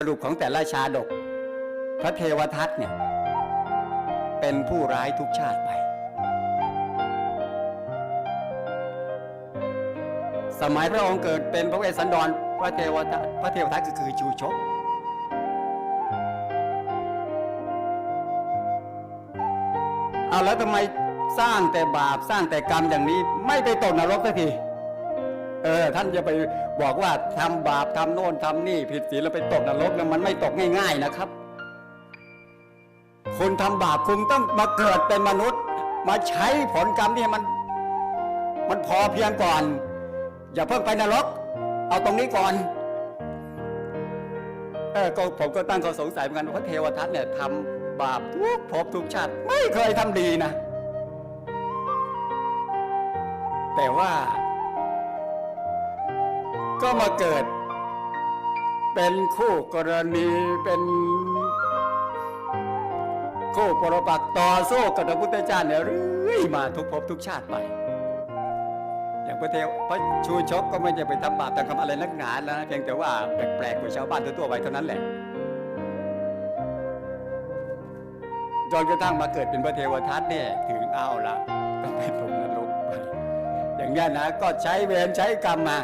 สรุปของแต่ละชาดก พระเทวทัตเนี่ย เป็นผู้ร้ายทุกชาติไป สมัยพระองค์เกิดเป็นพระเวสสันดรพระเทวทัตพระเทวทัตก็คือชูชก เอาแล้วทำไมสร้างแต่บาปสร้างแต่กรรมอย่างนี้ไม่ไปตกนรกสักที เออท่านจะไปบอกว่าทำบาปทำโน่นทำนี่ ผิดศีลแล้วไปตกนรกแล้วมันไม่ตกง่าย ๆนะครับคุณทำบาปคุณต้องมาเกิดเป็นมนุษย์ มาใช้ผลกรรมที่มัน มันพอเพียงก่อน อย่าเพิ่งไปนรก เอาตรงนี้ก่อนเออก็ผมก็ตั้งข้อสงสัยเหมือนกันว่าพระเทวทัตเนี่ยทำบาปทุกภพทุกชาติ ไม่เคยทำดีนะ แต่ว่า ก็มาเกิด เป็นคู่กรณีเป็นคู่ปรปักต่อสู้กับพระพุทธเจ้าเนี่ยเรื่อยมาทุกภพทุกชาติไป อย่างพระเทวพระชูชกก็ไม่ได้ไปทำบาปทำกรรมอะไรนักหนาแล้วนะเพียงแต่ว่าแปลกๆกว่าชาวบ้านทั่วๆไปเท่านั้นแหละจนกระทั่งมาเกิดเป็นพระเทวทัตเนี่ยถึงเอาละก็ไปตกนรกไปอย่างเงี้นะก็ใช้เวรใช้กรรมมา